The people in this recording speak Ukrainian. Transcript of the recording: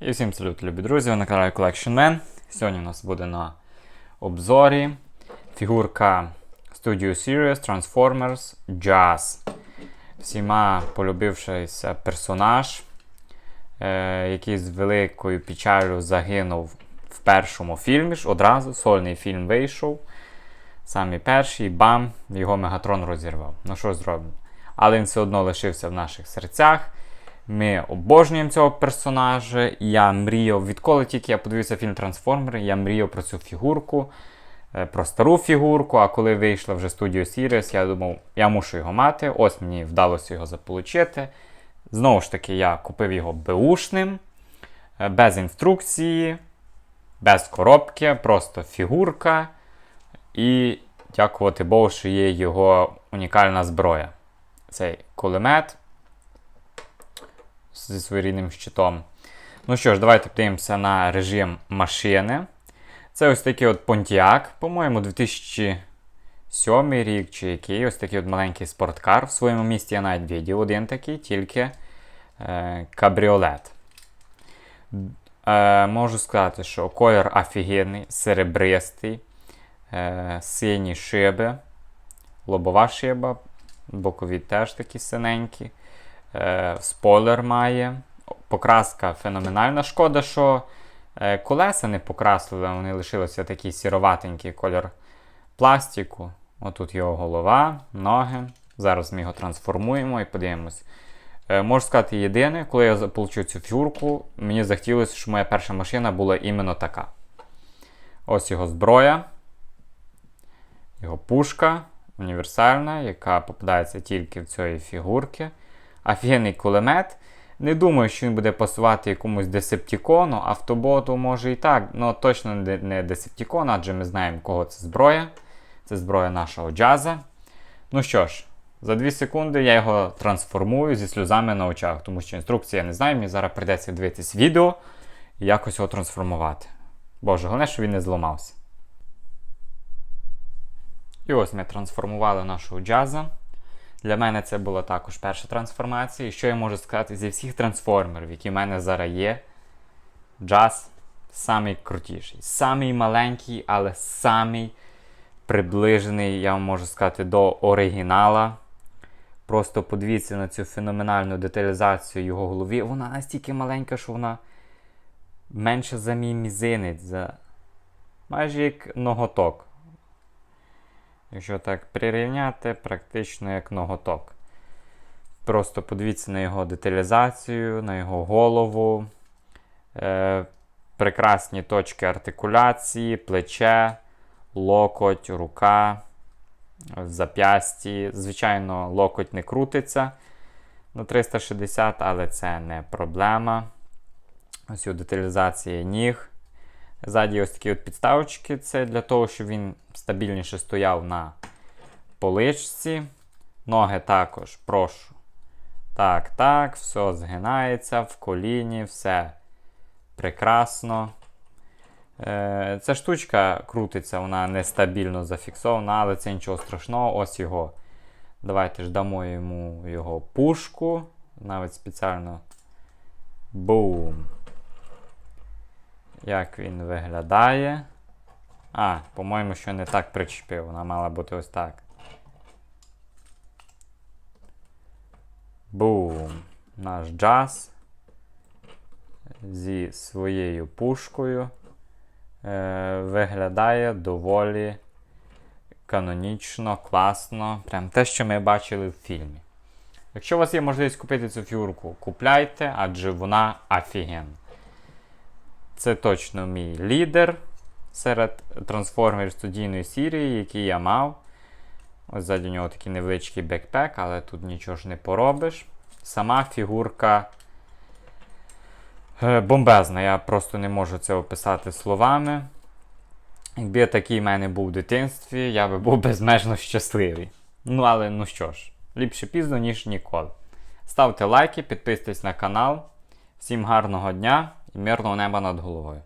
І всім салют, любі друзі, ви на каналі Collection Man. Сьогодні у нас буде на обзорі фігурка Studio Series Transformers Jazz. Всіма полюбившийся персонаж, е, який з великою печалю загинув в першому фільмі ж одразу. Сольний фільм вийшов. Самі перший, бам, його Мегатрон розірвав. Ну що зробимо? Але він все одно лишився в наших серцях. Ми обожнюємо цього персонажа. Я мріяв, відколи тільки я подивився фільм Трансформери, я мріяв про цю фігурку, е, про стару фігурку. А коли вийшла вже Studio Series, я думав, я мушу його мати. Ось мені вдалося його заполучити. Знову ж таки, я купив його беушним, е, без інструкції, без коробки, просто фігурка. І дякувати Богу, що є його унікальна зброя. Цей кулемет зі своєрідним щитом. Ну що ж, давайте подивимося на режим машини. Це ось такий от Pontiac, по-моєму, 2007 рік чи який. Ось такий от маленький спорткар. В своєму місті я навіть відділ один такий, тільки е, кабріолет. Е, можу сказати, що колір офігенний, серебристий, е, сині шиби, лобова шиба, бокові теж такі синенькі. Е, спойлер має. Покраска феноменальна. Шкода, що е, колеса не покрасили, вони лишилися такий сіроватенький колір пластику. Отут його голова, ноги. Зараз ми його трансформуємо і подивимось. Е, можу сказати, єдине, коли я отримав цю фігурку, мені захотілося, щоб моя перша машина була іменно така. Ось його зброя, його пушка універсальна, яка попадається тільки в цієї фігурки. Офігенний кулемет. Не думаю, що він буде пасувати якомусь десептікону, автоботу може і так, але точно не десептікон, адже ми знаємо, кого це зброя. Це зброя нашого джаза. Ну що ж, за 2 секунди я його трансформую зі сльозами на очах, тому що інструкції я не знаю, мені зараз прийдеться дивитись відео і якось його трансформувати. Боже, головне, щоб він не зламався. І ось ми трансформували нашого джаза. Для мене це була також перша трансформація. І що я можу сказати зі всіх трансформерів, які в мене зараз є, джаз самий крутіший. Самий маленький, але самий приближений, я вам можу сказати, до оригінала. Просто подивіться на цю феноменальну деталізацію його голові. Вона настільки маленька, що вона менше за мій мізинець, за майже як ноготок. Якщо так прирівняти, практично як ноготок. Просто подивіться на його деталізацію, на його голову, е, прекрасні точки артикуляції, плече, локоть, рука, зап'ясті. Звичайно, локоть не крутиться на 360, але це не проблема. Ось у деталізації ніг. Ззаді ось такі от підставочки. Це для того, щоб він стабільніше стояв на поличці. Ноги також прошу. Так, так, все згинається в коліні, все прекрасно. Е, Ця штучка крутиться, вона нестабільно зафіксована, але це нічого страшного. Ось його. Давайте ж дамо йому його пушку. Навіть спеціально. Бум! Як він виглядає. А, по-моєму, що не так причепив. Вона мала бути ось так. Бум! Наш джаз зі своєю пушкою е, виглядає доволі канонічно, класно. Прям те, що ми бачили в фільмі. Якщо у вас є можливість купити цю фігурку, купляйте, адже вона офігенна. Це точно мій лідер серед трансформерів студійної серії, який я мав. Ось ззаді нього такий невеличкий бекпек, але тут нічого ж не поробиш. Сама фігурка е, бомбезна. Я просто не можу це описати словами. Якби такий в мене був в дитинстві, я би був безмежно щасливий. Ну, але ну що ж, ліпше пізно, ніж ніколи. Ставте лайки, підписуйтесь на канал. Всім гарного дня і мирного неба над головою.